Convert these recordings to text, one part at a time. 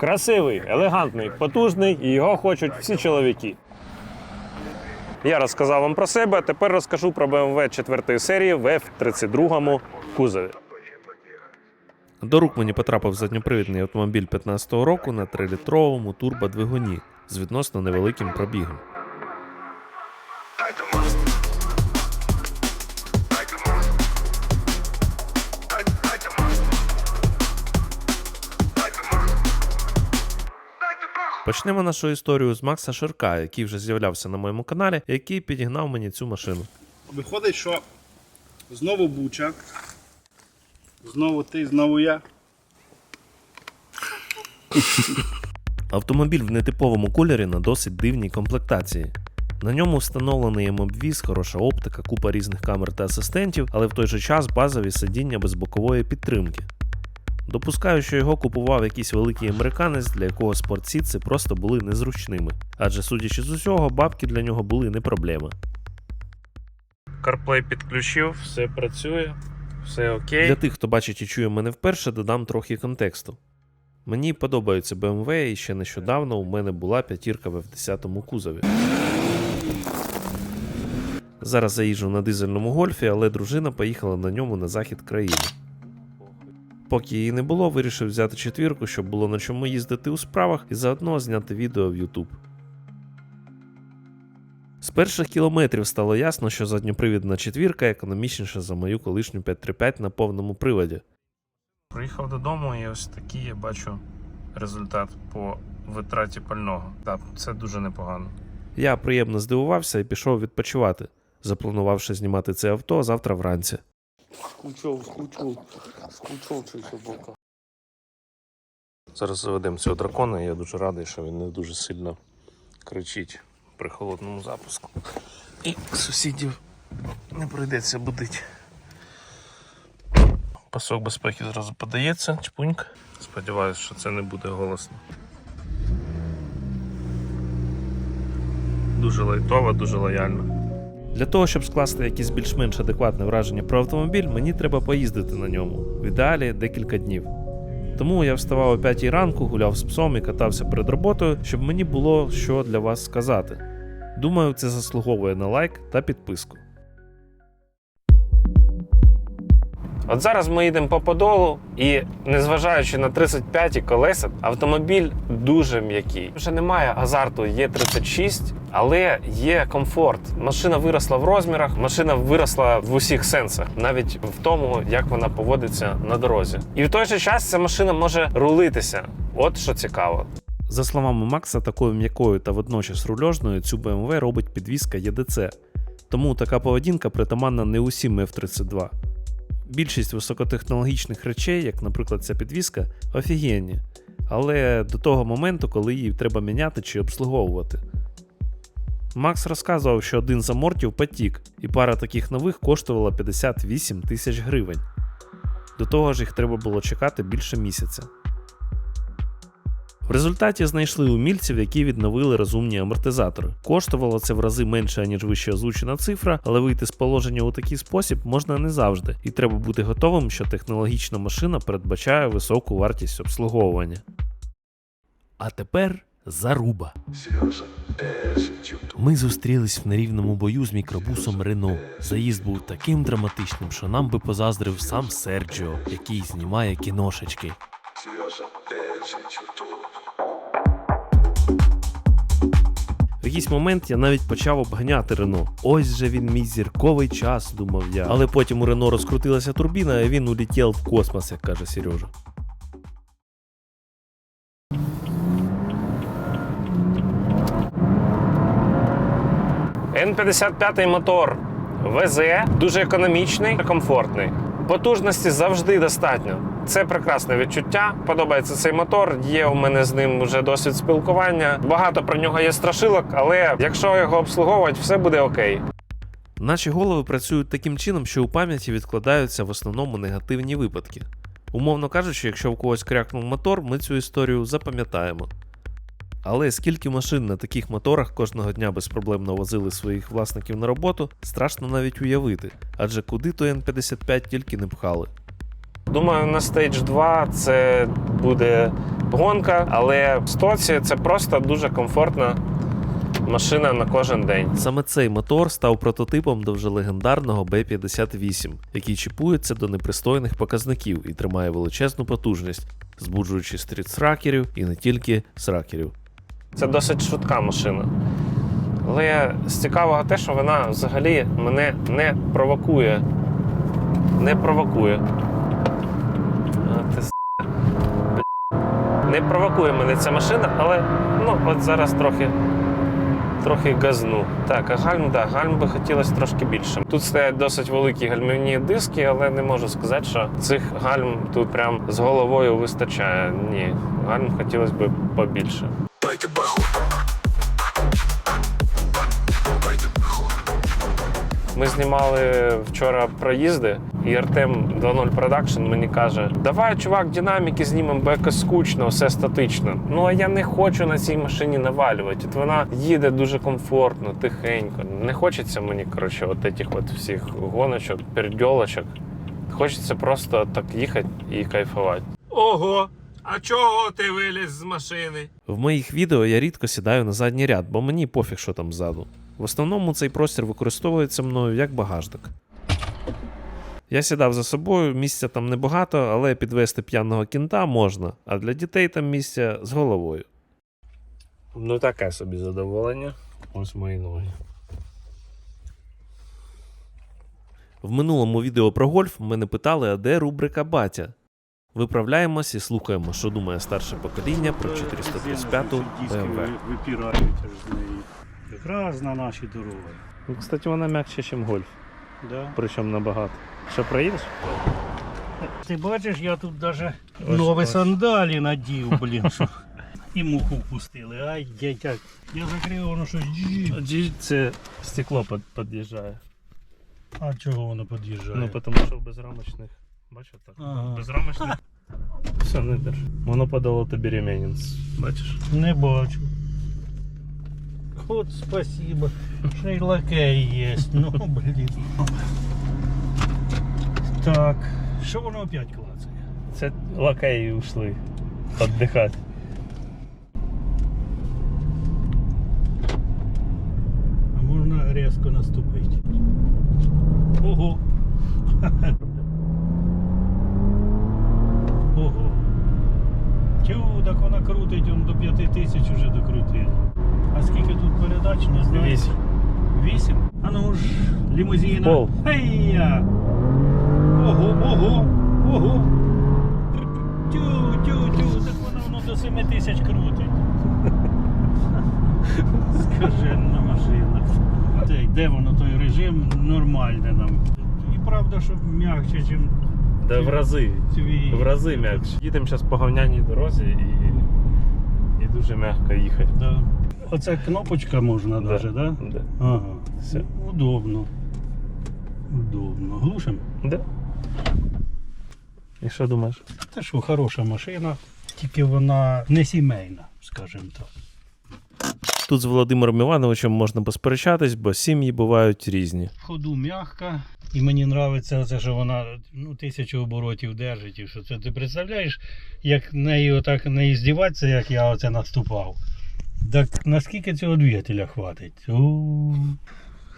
Красивий, елегантний, потужний і його хочуть всі чоловіки. Я розказав вам про себе, тепер розкажу про BMW 4 серії в F32 кузові. До рук мені потрапив задньопривідний автомобіль 15-го року на 3-літровому турбодвигуні з відносно невеликим пробігом. Почнемо нашу історію з Макса Ширка, який вже з'являвся на моєму каналі, який підігнав мені цю машину. Виходить, що знову буча, знову ти, знову я. Автомобіль в нетиповому кольорі на досить дивній комплектації. На ньому встановлений МОБВіз, хороша оптика, купа різних камер та асистентів, але в той же час базові сидіння без бокової підтримки. Допускаю, що його купував якийсь великий американець, для якого спортсітси просто були незручними, адже судячи з усього, бабки для нього були не проблема. CarPlay підключив, все працює, все окей. Для тих, хто бачить і чує мене вперше, додам трохи контексту. Мені подобаються BMW, і ще нещодавно у мене була п'ятірка в F10 кузові. Зараз заїжджу на дизельному гольфі, але дружина поїхала на ньому на захід країни. Поки її не було, вирішив взяти четвірку, щоб було на чому їздити у справах і заодно зняти відео в YouTube. З перших кілометрів стало ясно, що задньопривідна четвірка економічніша за мою колишню 535 на повному приводі. Приїхав додому і ось такий я бачу результат по витраті пального. Так, це дуже непогано. Я приємно здивувався і пішов відпочивати, запланувавши знімати це авто завтра вранці. Скучав, скучав, скучав цей собака. Зараз заведемо цього дракона, я дуже радий, що він не дуже сильно кричить при холодному запуску. І сусідів не прийдеться будить. Пасок безпеки зразу подається, чпуньк. Сподіваюсь, що це не буде голосно. Дуже лайтово, дуже лояльно. Для того, щоб скласти якесь більш-менш адекватне враження про автомобіль, мені треба поїздити на ньому, в ідеалі декілька днів. Тому я вставав о 5 ранку, гуляв з псом і катався перед роботою, щоб мені було що для вас сказати. Думаю, це заслуговує на лайк та підписку. От зараз ми їдемо по подолу, і незважаючи на 35 колеса, автомобіль дуже м'який. Вже немає азарту Є36, але є комфорт. Машина виросла в розмірах, машина виросла в усіх сенсах, навіть в тому, як вона поводиться на дорозі. І в той же час ця машина може рулитися. От що цікаво. За словами Макса, такою м'якою та водночас рульожною цю BMW робить підвізка EDC, тому така поведінка притаманна не усім F32. Більшість високотехнологічних речей, як, наприклад, ця підвіска, офігенні, але до того моменту, коли її треба міняти чи обслуговувати. Макс розказував, що один з амортів потік, і пара таких нових коштувала 58 тисяч гривень. До того ж, їх треба було чекати більше місяця. В результаті знайшли умільців, які відновили розумні амортизатори. Коштувало це в рази менше, ніж вище озвучена цифра, але вийти з положення у такий спосіб можна не завжди, і треба бути готовим, що технологічна машина передбачає високу вартість обслуговування. А тепер заруба. Ми зустрілись в нерівному бою з мікробусом Рено. Заїзд був таким драматичним, що нам би позаздрив сам Серджіо, який знімає кіношечки. В якийсь момент я навіть почав обганяти Рено. Ось же він мій зірковий час, думав я. Але потім у Рено розкрутилася турбіна, а він улетів в космос, як каже Сережа. Н55 мотор ВЗ дуже економічний та комфортний. Потужності завжди достатньо. Це прекрасне відчуття. Подобається цей мотор. Є у мене з ним вже досвід спілкування. Багато про нього є страшилок, але якщо його обслуговувати, все буде окей. Наші голови працюють таким чином, що у пам'яті відкладаються в основному негативні випадки. Умовно кажучи, якщо в когось крякнув мотор, ми цю історію запам'ятаємо. Але скільки машин на таких моторах кожного дня безпроблемно возили своїх власників на роботу, страшно навіть уявити, адже куди то Н55 тільки не пхали. Думаю, на Stage 2 це буде гонка, але в стоці це просто дуже комфортна машина на кожен день. Саме цей мотор став прототипом до вже легендарного B58, який чіпується до непристойних показників і тримає величезну потужність, збуджуючи стрітсракерів і не тільки сракерів. Це досить швидка машина. Але з цікавого те, що вона взагалі мене не провокує. Не провокує. А, ти. Не провокує мене ця машина, але ну, от зараз трохи, трохи газну. Так, а гальм, да, гальм би хотілося трошки більше. Тут стоять досить великі гальмівні диски, але не можу сказати, що цих гальм тут прям з головою вистачає. Ні, гальм хотілося б побільше. Ми знімали вчора проїзди, і Артем 2.0 Production мені каже: Давай, чувак, динаміки знімемо, бо якось скучно, все статично. Ну а я не хочу на цій машині навалювати. От вона їде дуже комфортно, тихенько. Не хочеться мені, коротше, от этих от всіх гоночок, пердьолочок. Хочеться просто так їхати і кайфувати. Ого! А чого ти виліз з машини? В моїх відео я рідко сідаю на задній ряд, бо мені пофіг, що там ззаду. В основному цей простір використовується мною як багажник. Я сідав за собою, місця там небагато, але підвести п'яного кінта можна, а для дітей там місця з головою. Ну, таке собі задоволення. Ось мої ноги. В минулому відео про гольф мене питали, а де рубрика Батя. Виправляємось і слухаємо, що думає старше покоління про 435-ту BMW. Випирають аж з неї. Якраз на наші дороги. Ну, кстати, вона м'якше, ніж гольф. Да? Причому набагато. Що проїдеш? Ти бачиш, я тут навіть Ось, нові сандалі надів, блін. Що. І муху впустили. Ай, дядяк. Я закрив, воно щось. джі. Це стекло під'їжджає. А чого воно під'їжджає? Ну, тому що в безрамочних. Бачиш так? Ага. Безрамочних. Все, не держи. Воно подало тобі ремінець. Бачиш? Не бачу. От спасибо. Ще й лакей є. Ну, блін. Так. Що воно опять клацає? Це лакеї ушли віддихати. А можна різко наступити. Ого. Ого. крутить, он до 5 тисяч вже докрутила. А скільки тут передач, не знаю. Вісім. Вісім? А ну ж, лімузина. Пол. Хей-я! Ого, ого, ого. Тю, тю, тю, так вона воно до 7 тисяч крутить. Скажена машина. Та де воно той режим нормальний нам. І правда, що м'якше, ніж Да в рази. твій. В рази м'якше. Їдемо зараз по говняній дорозі і дуже м'яко їхати. Да. Оце кнопочка можна Да. навіть, да? Да. Ага. Все. Удобно. Удобно. Глушим? Да. І що думаєш? Те, що хороша машина, тільки вона не сімейна, скажімо так. Тут з Володимиром Івановичем можна посперечатись, бо сім'ї бувають різні. В ходу м'яка. І мені подобається це, що вона ну, тисячу оборотів держить. І що це ти представляєш, як нею отак не здіватися, як я оце наступав. Так наскільки цього двигателя хватить? О,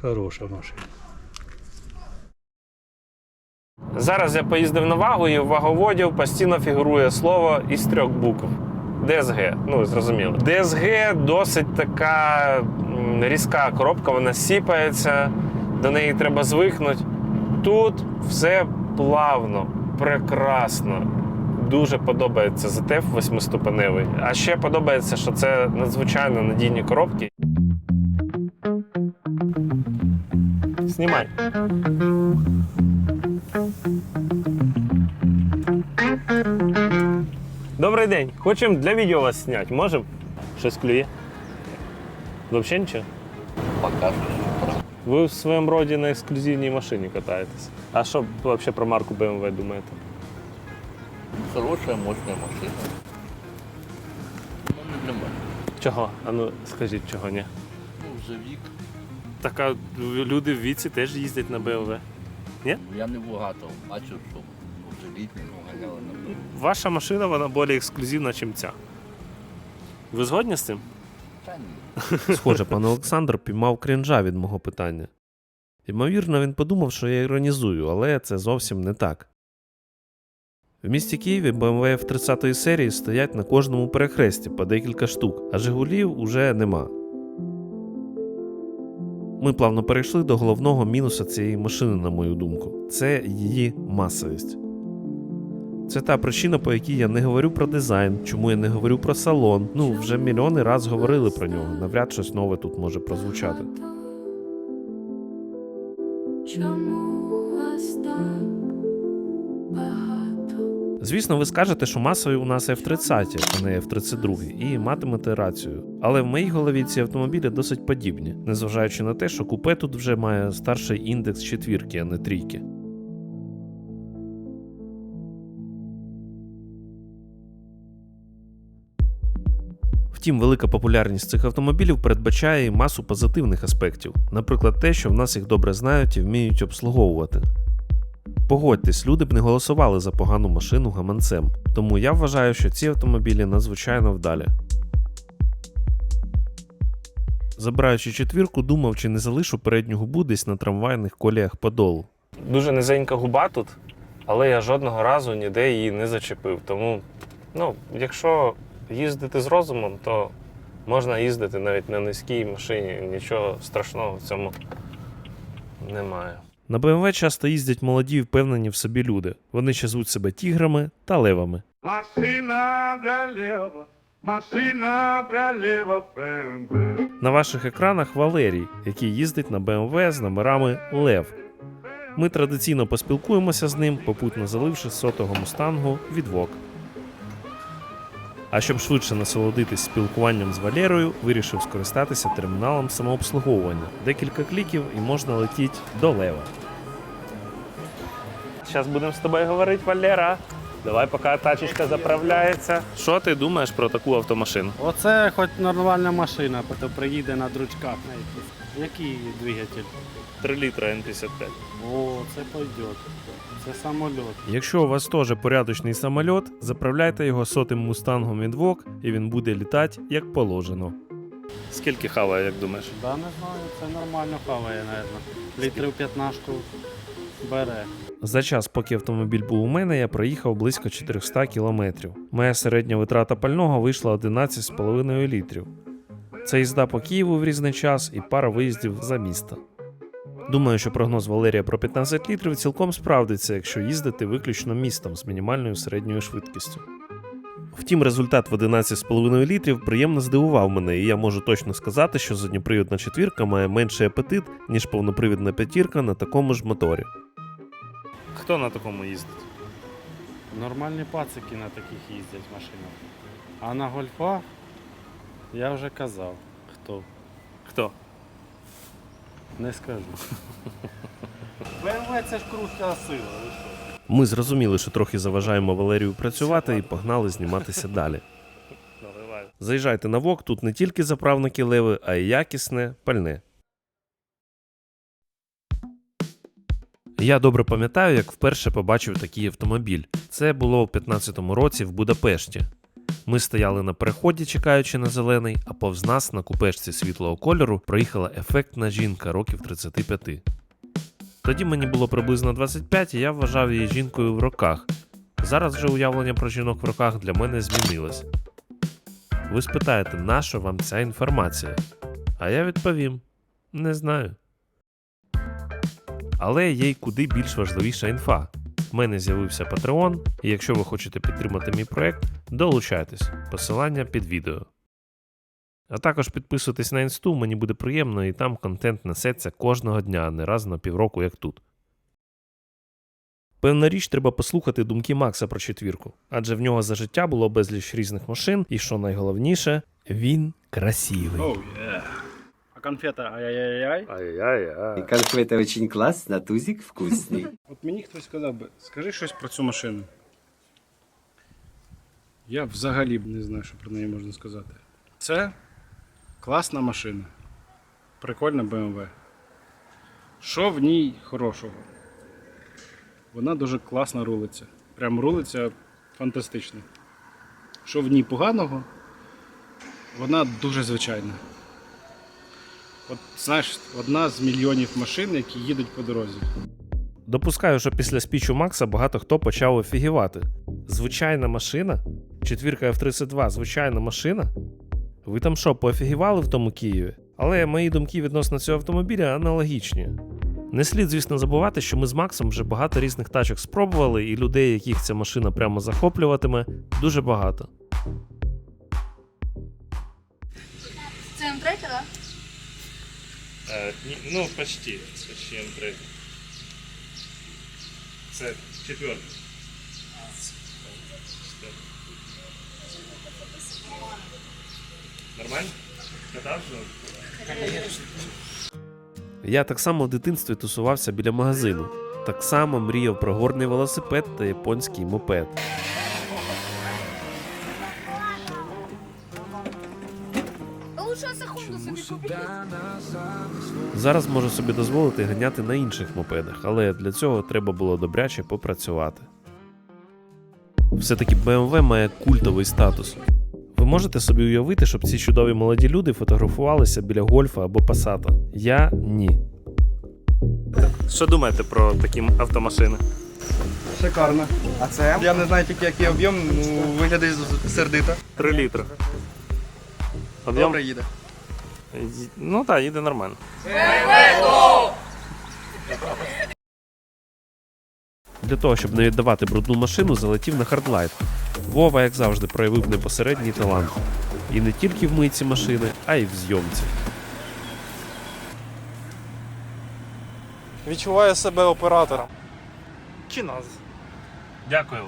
хороша машина. Зараз я поїздив на вагу і в ваговодів постійно фігурує слово із трьох букв. ДСГ, ну зрозуміло. ДСГ досить така різка коробка, вона сіпається, до неї треба звикнути. Тут все плавно, прекрасно. Дуже подобається ZF восьмиступеневий. А ще подобається, що це надзвичайно надійні коробки. Знімай. Добрий день. Хочемо для відео вас зняти. Можемо? Щось клює? Взагалі нічого? Пока Ви в своєму роді на ексклюзивній машині катаєтесь. А що взагалі про марку BMW думаєте? Хорошая, мощная машина. Ну, не для мене. Чого? А ну скажіть, чого ні? Ну, вже вік. Так а люди в віці теж їздять на BMW. Я не багато бачив, що Жилить немного ляла на Ваша машина вона більш ексклюзивна, ніж ця. Ви згодні з цим? Та ні. Схоже, пан Олександр піймав крінжа від мого питання. Ймовірно, він подумав, що я іронізую, але це зовсім не так. В місті Києві BMW F30 серії стоять на кожному перехресті по декілька штук, а Жигулів уже нема. Ми плавно перейшли до головного мінуса цієї машини, на мою думку. Це її масовість. Це та причина, по якій я не говорю про дизайн, чому я не говорю про салон. Ну, вже мільйони раз говорили про нього. Навряд щось нове тут може прозвучати. Чому вас так багато? Звісно, ви скажете, що масові у нас F30, а не F32, і матимете рацію. Але в моїй голові ці автомобілі досить подібні, незважаючи на те, що купе тут вже має старший індекс четвірки, а не трійки. Втім, велика популярність цих автомобілів передбачає і масу позитивних аспектів, наприклад, те, що в нас їх добре знають і вміють обслуговувати. Погодьтесь, люди б не голосували за погану машину гаманцем, тому я вважаю, що ці автомобілі надзвичайно вдалі. Забираючи четвірку, думав, чи не залишу передню губу десь на трамвайних коліях Подолу. Дуже низенька губа тут, але я жодного разу ніде її не зачепив. Тому, ну, якщо їздити з розумом, то можна їздити навіть на низькій машині. Нічого страшного в цьому немає. На BMW часто їздять молоді і впевнені в собі люди. Вони ще звуть себе тіграми та левами. Машина пролева, машина пролева, БМВ. На ваших екранах Валерій, який їздить на BMW з номерами Лев. Ми традиційно поспілкуємося з ним, попутно заливши сотого мустангу відвок. А щоб швидше насолодитись спілкуванням з Валерою, вирішив скористатися терміналом самообслуговування. Декілька кліків і можна летіти до Лева. Зараз будемо з тобою говорити, Валера. Давай, поки тачечка заправляється. Що ти думаєш про таку автомашину? Оце хоч нормальна машина, то приїде на дручках на якісь. Який двигатель? 3 літра Н55. О, це пойде. Це самоліт. Якщо у вас теж порядочний самольот, заправляйте його сотим мустангом відвок, і він буде літати як положено. Скільки хаває, як думаєш? Да, не знаю, це нормально хаває, мабуть. Літрів 15 бере. За час, поки автомобіль був у мене, я проїхав близько 400 кілометрів. Моя середня витрата пального вийшла 11,5 літрів. Це їзда по Києву в різний час і пара виїздів за місто. Думаю, що прогноз Валерія про 15 літрів цілком справдиться, якщо їздити виключно містом з мінімальною середньою швидкістю. Втім, результат в 11,5 літрів приємно здивував мене, і я можу точно сказати, що задньопривідна четвірка має менший апетит, ніж повнопривідна п'ятірка на такому ж моторі. Хто на такому їздить? Нормальні пацики на таких їздять машинах. А на гольфах я вже казав. Хто? Хто? Не скажу. БМВ це ж крута сила, ви що? Ми зрозуміли, що трохи заважаємо Валерію працювати і погнали зніматися далі. Наливай. Заїжджайте на ВОК, тут не тільки заправники леви, а й якісне пальне. Я добре пам'ятаю, як вперше побачив такий автомобіль. Це було у 15-му році в Будапешті. Ми стояли на переході, чекаючи на зелений, а повз нас на купешці світлого кольору проїхала ефектна жінка років 35. Тоді мені було приблизно 25, і я вважав її жінкою в роках. Зараз вже уявлення про жінок в роках для мене змінилось. Ви спитаєте, нащо вам ця інформація? А я відповім: не знаю. Але є й куди більш важливіша інфа. В мене з'явився Patreon, і якщо ви хочете підтримати мій проект, долучайтесь. Посилання під відео. А також підписуйтесь на інсту, мені буде приємно, і там контент несеться кожного дня, а не раз на півроку, як тут. Певна річ, треба послухати думки Макса про четвірку, адже в нього за життя було безліч різних машин, і що найголовніше, він красивий. Оу, А конфета ай-яй-яй-яй. Ай-яй-яй. Конфеты очень классно, тузик вкусный. От мені хтось сказав би, скажи щось про цю машину. Я взагалі б не знаю, що про неї можна сказати. Це класна машина. Прикольна BMW. Що в ній хорошого? Вона дуже класно рулиться. Прям рулиться фантастично. Що в ній поганого? Вона дуже звичайна. От знаєш, одна з мільйонів машин, які їдуть по дорозі. Допускаю, що після спічу Макса багато хто почав офігівати. Звичайна машина? Четвірка F32 звичайна машина? Ви там що, поофігівали в тому Києві? Але мої думки відносно цього автомобіля аналогічні. Не слід, звісно, забувати, що ми з Максом вже багато різних тачок спробували, і людей, яких ця машина прямо захоплюватиме, дуже багато. Це М3, так? ну, почти. Почти М3. Це четверка. Нормально? Я так само в дитинстві тусувався біля магазину. Так само мріяв про горний велосипед та японський мопед. Зараз можу собі дозволити ганяти на інших мопедах, але для цього треба було добряче попрацювати. Все-таки BMW має культовий статус. Можете собі уявити, щоб ці чудові молоді люди фотографувалися біля гольфа або пасата? Я ні. Що думаєте про такі автомашини? Шикарно. А це? Я не знаю тільки який об'єм, ну виглядає сердито. 3 літри. Добре їде. Ну так, їде нормально. Для того, щоб не віддавати брудну машину, залетів на хардлайт. Вова, як завжди, проявив непосередній талант. І не тільки в мийці машини, а й в зйомці. Відчуваю себе оператором. Чи нас? Дякую.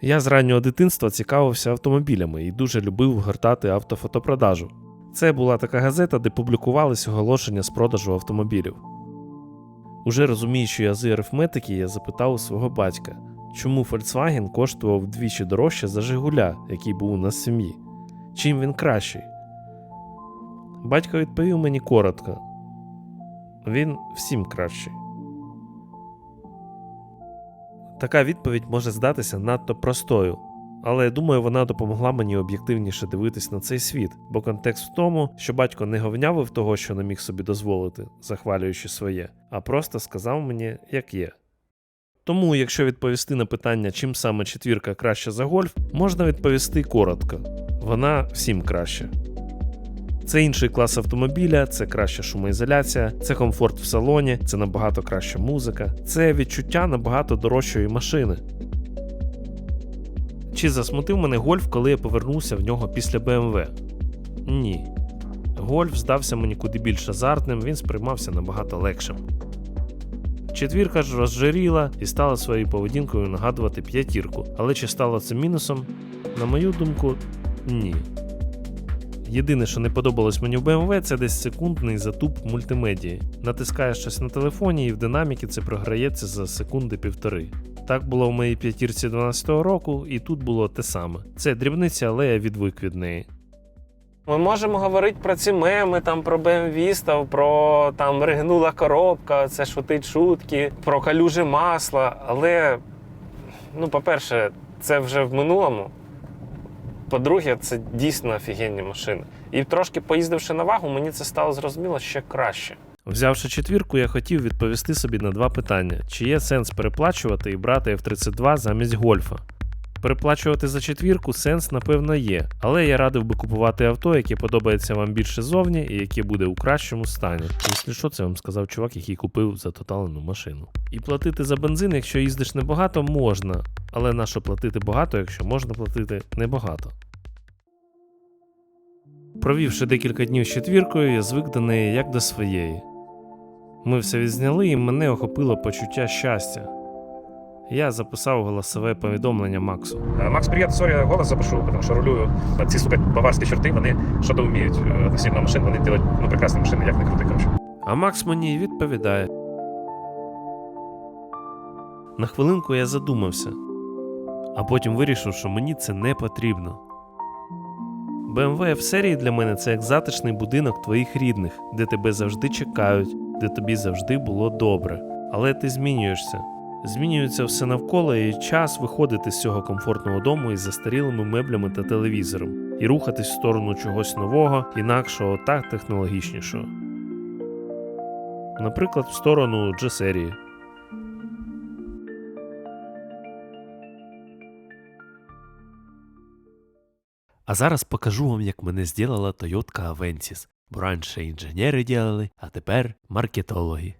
Я з раннього дитинства цікавився автомобілями і дуже любив гортати автофотопродажу. Це була така газета, де публікувались оголошення з продажу автомобілів. Уже розуміючи ази арифметики, я запитав у свого батька, чому Volkswagen коштував вдвічі дорожче за Жигуля, який був у нас в сім'ї. Чим він кращий? Батько відповів мені коротко: він всім кращий. Така відповідь може здатися надто простою, але я думаю, вона допомогла мені об'єктивніше дивитись на цей світ, бо контекст в тому, що батько не говнявив того, що не міг собі дозволити, захвалюючи своє, а просто сказав мені, як є. Тому, якщо відповісти на питання, чим саме четвірка краща за гольф, можна відповісти коротко: вона всім краще. Це інший клас автомобіля, це краща шумоізоляція, це комфорт в салоні, це набагато краща музика, це відчуття набагато дорожчої машини. Чи засмутив мене гольф, коли я повернувся в нього після BMW? Ні. Гольф здався мені куди більш азартним, він сприймався набагато легшим. Четвірка ж розжиріла і стала своєю поведінкою нагадувати п'ятірку, але чи стало це мінусом? На мою думку, ні. Єдине, що не подобалось мені в BMW, це десь секундний затуп мультимедії. Натискаєш щось на телефоні, і в динаміки це програється за секунди півтори. Так було в моїй п'ятірці 12-го року, і тут було те саме. Це дрібниця, але я відвик від неї. Ми можемо говорити про ці меми, там про BMW, про там ригнула коробка, це шутить шутки, про калюжі масла. Але, ну, по-перше, це вже в минулому. По-друге, це дійсно офігенні машини. І трошки поїздивши на вагу, мені це стало зрозуміло ще краще. Взявши четвірку, я хотів відповісти собі на два питання: чи є сенс переплачувати і брати F32 замість гольфа? Переплачувати за четвірку сенс, напевно, є, але я радив би купувати авто, яке подобається вам більше зовні і яке буде у кращому стані. Якщо що, це вам сказав чувак, який купив затоталену машину. І платити за бензин, якщо їздиш небагато, можна, але нащо платити багато, якщо можна платити небагато. Провівши декілька днів з четвіркою, я звик до неї як до своєї. Ми все відзняли, і мене охопило почуття щастя. Я записав голосове повідомлення Максу. Макс, привет, сорі, голос запишу, тому що рулюю. Ці сука баварські чорти, вони що то вміють е, машин, вони делають ну, прекрасні машини, як не крути, коротше. А Макс мені відповідає. На хвилинку я задумався, а потім вирішив, що мені це не потрібно. BMW в серії для мене це як затишний будинок твоїх рідних, де тебе завжди чекають, де тобі завжди було добре. Але ти змінюєшся. Змінюється все навколо, і час виходити з цього комфортного дому із застарілими меблями та телевізором і рухатись в сторону чогось нового, інакшого та технологічнішого. Наприклад, в сторону G-серії. А зараз покажу вам, як мене зробила Toyota Avensis. Бо раніше інженери ділили, а тепер маркетологи.